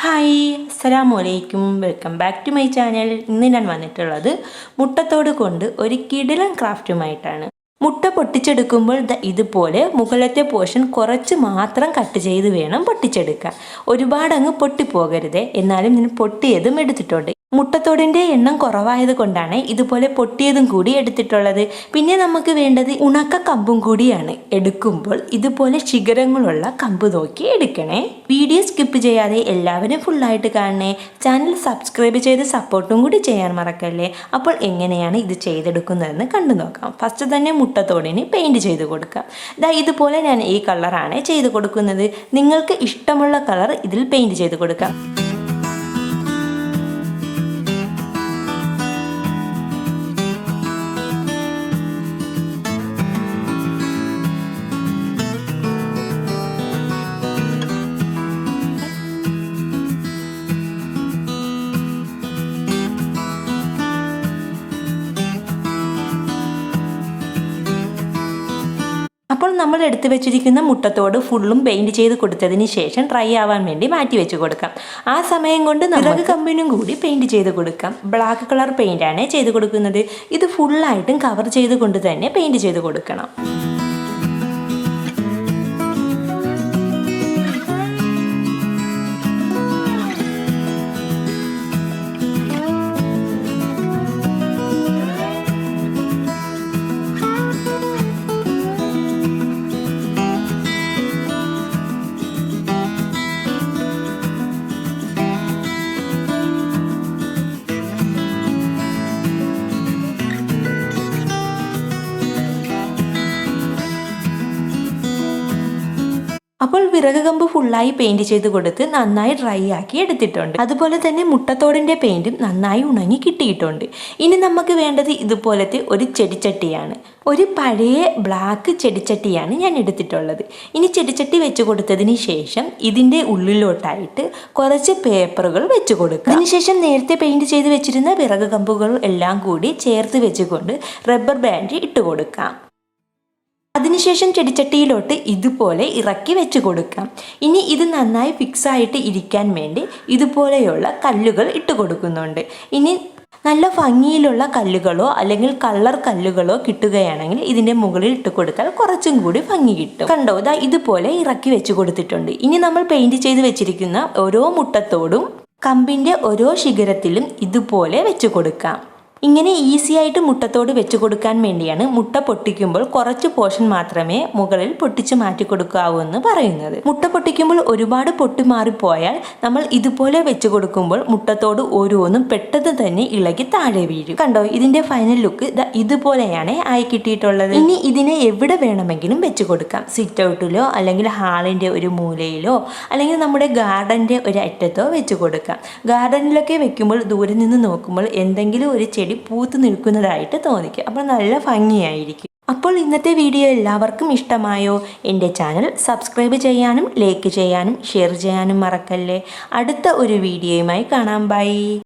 Hi അസ്സലാമു അലൈക്കും. Welcome back to my channel. ഇന്ന് ഞാൻ വന്നിട്ടുള്ളത് മുട്ടത്തോട് കൊണ്ട് ഒരു കിടിലൻ ക്രാഫ്റ്റുമായിട്ടാണ്. മുട്ട പൊട്ടിച്ചെടുക്കുമ്പോൾ ഇതുപോലെ മുകളിലത്തെ പോർഷൻ കുറച്ച് മാത്രം കട്ട് ചെയ്ത് വേണം പൊട്ടിച്ചെടുക്കാൻ. ഒരുപാടങ്ങ് പൊട്ടിപ്പോകരുതേ. എന്നാലും ഞാൻ പൊട്ടിയതും എടുത്തിട്ടുണ്ട്. മുട്ടത്തോടിന്റെ എണ്ണം കുറവായത് കൊണ്ടാണ് ഇതുപോലെ പൊട്ടിയതും കൂടി എടുത്തിട്ടുള്ളത്. പിന്നെ നമുക്ക് വേണ്ടത് ഉണക്ക കമ്പും കൂടിയാണ്. എടുക്കുമ്പോൾ ഇതുപോലെ ശിഖരങ്ങളുള്ള കമ്പ് നോക്കി എടുക്കണേ. വീഡിയോ സ്കിപ്പ് ചെയ്യാതെ എല്ലാവരും ഫുള്ളായിട്ട് കാണണേ. ചാനൽ സബ്സ്ക്രൈബ് ചെയ്ത് സപ്പോർട്ടും കൂടി ചെയ്യാൻ മറക്കല്ലേ? അപ്പോൾ എങ്ങനെയാണ് ഇത് ചെയ്തെടുക്കുന്നതെന്ന് കണ്ടു നോക്കാം. ഫസ്റ്റ് തന്നെ മുട്ടത്തോടിന് പെയിന്റ് ചെയ്ത് കൊടുക്കാം. ഇതാ ഇതുപോലെ ഞാൻ ഈ കളറാണ് ചെയ്ത് കൊടുക്കുന്നത്. നിങ്ങൾക്ക് ഇഷ്ടമുള്ള കളർ ഇതിൽ പെയിന്റ് ചെയ്ത് കൊടുക്കാം. അപ്പോൾ നമ്മൾ എടുത്തു വെച്ചിരിക്കുന്ന മുട്ടത്തോട് ഫുള്ളും പെയിന്റ് ചെയ്ത് കൊടുത്തതിന് ശേഷം ഡ്രൈ ആവാൻ വേണ്ടി മാറ്റി വെച്ച് കൊടുക്കാം. ആ സമയം കൊണ്ട് നമുക്ക് കമ്പിനും കൂടി പെയിന്റ് ചെയ്ത് കൊടുക്കാം. ബ്ലാക്ക് കളർ പെയിന്റ് ആണ് ചെയ്ത് കൊടുക്കുന്നത്. ഇത് ഫുള്ളായിട്ടും കവർ ചെയ്ത് കൊണ്ട് തന്നെ പെയിന്റ് ചെയ്ത് കൊടുക്കണം. അപ്പോൾ വിറക് കമ്പ് ഫുള്ളായി പെയിന്റ് ചെയ്ത് കൊടുത്ത് നന്നായി ഡ്രൈ ആക്കി എടുത്തിട്ടുണ്ട്. അതുപോലെ തന്നെ മുട്ടത്തോടിന്റെ പെയിന്റും നന്നായി ഉണങ്ങി കിട്ടിയിട്ടുണ്ട്. ഇനി നമുക്ക് വേണ്ടത് ഇതുപോലത്തെ ഒരു ചെടിച്ചട്ടിയാണ്. ഒരു പഴയ ബ്ലാക്ക് ചെടിച്ചട്ടിയാണ് ഞാൻ എടുത്തിട്ടുള്ളത്. ഇനി ചെടിച്ചട്ടി വെച്ച് കൊടുത്തതിന് ശേഷം ഇതിന്റെ ഉള്ളിലോട്ടായിട്ട് കുറച്ച് പേപ്പറുകൾ വെച്ച് കൊടുക്കുക അതിനുശേഷം നേരത്തെ പെയിന്റ് ചെയ്ത് വെച്ചിരുന്ന വിറക് കമ്പുകൾ എല്ലാം കൂടി ചേർത്ത് വെച്ചുകൊണ്ട് റബ്ബർ ബാൻഡ് ഇട്ട് കൊടുക്കാം. അതിനുശേഷം ചെടിച്ചട്ടിയിലോട്ട് ഇതുപോലെ ഇറക്കി വെച്ച് കൊടുക്കാം. ഇനി ഇത് നന്നായി ഫിക്സ് ആയിട്ട് ഇരിക്കാൻ വേണ്ടി ഇതുപോലെയുള്ള കല്ലുകൾ ഇട്ട് കൊടുക്കുന്നുണ്ട്. ഇനി നല്ല ഭംഗിയിലുള്ള കല്ലുകളോ അല്ലെങ്കിൽ കളർ കല്ലുകളോ കിട്ടുകയാണെങ്കിൽ ഇതിന്റെ മുകളിൽ ഇട്ട് കൊടുത്താൽ കുറച്ചും കൂടി ഭംഗി കിട്ടും. കണ്ടോ ഇതാ ഇതുപോലെ ഇറക്കി വെച്ച് കൊടുത്തിട്ടുണ്ട്. ഇനി നമ്മൾ പെയിന്റ് ചെയ്ത് വെച്ചിരിക്കുന്ന ഓരോ മുട്ടത്തോടും കമ്പിന്റെ ഓരോ ശിഖരത്തിലും ഇതുപോലെ വെച്ച് കൊടുക്കാം. ഇങ്ങനെ ഈസി ആയിട്ട് മുട്ടത്തോട് വെച്ച് കൊടുക്കാൻ വേണ്ടിയാണ് മുട്ട പൊട്ടിക്കുമ്പോൾ കുറച്ച് പോർഷൻ മാത്രമേ മുകളിൽ പൊട്ടിച്ച് മാറ്റി കൊടുക്കാവൂ എന്ന് പറയുന്നത്. മുട്ട പൊട്ടിക്കുമ്പോൾ ഒരുപാട് പൊട്ടി മാറിപ്പോയാൽ നമ്മൾ ഇതുപോലെ വെച്ച് കൊടുക്കുമ്പോൾ മുട്ടത്തോട് ഓരോന്നും പെട്ടെന്ന് തന്നെ ഇളകി താഴെ വീഴും. കണ്ടോ ഇതിന്റെ ഫൈനൽ ലുക്ക് ഇതുപോലെയാണ് ആയി കിട്ടിയിട്ടുള്ളത്. ഇനി ഇതിനെ എവിടെ വേണമെങ്കിലും വെച്ച് കൊടുക്കാം. സിറ്റ് ഔട്ടിലോ അല്ലെങ്കിൽ ഹാളിന്റെ ഒരു മൂലയിലോ അല്ലെങ്കിൽ നമ്മുടെ ഗാർഡന്റെ ഒരു അറ്റത്തോ വെച്ച് കൊടുക്കാം. ഗാർഡനിലൊക്കെ വെക്കുമ്പോൾ ദൂരെ നിന്ന് നോക്കുമ്പോൾ എന്തെങ്കിലും ഒരു ചെടി പൂത്ത് നിൽക്കുന്നതായിട്ട് തോന്നിക്കും. അപ്പോൾ നല്ല ഭംഗിയായിരിക്കും. അപ്പോൾ ഇന്നത്തെ വീഡിയോ എല്ലാവർക്കും ഇഷ്ടമായോ? എന്റെ ചാനൽ സബ്സ്ക്രൈബ് ചെയ്യാനും ലൈക്ക് ചെയ്യാനും ഷെയർ ചെയ്യാനും മറക്കല്ലേ? അടുത്ത ഒരു വീഡിയോയുമായി കാണാം. ബൈ.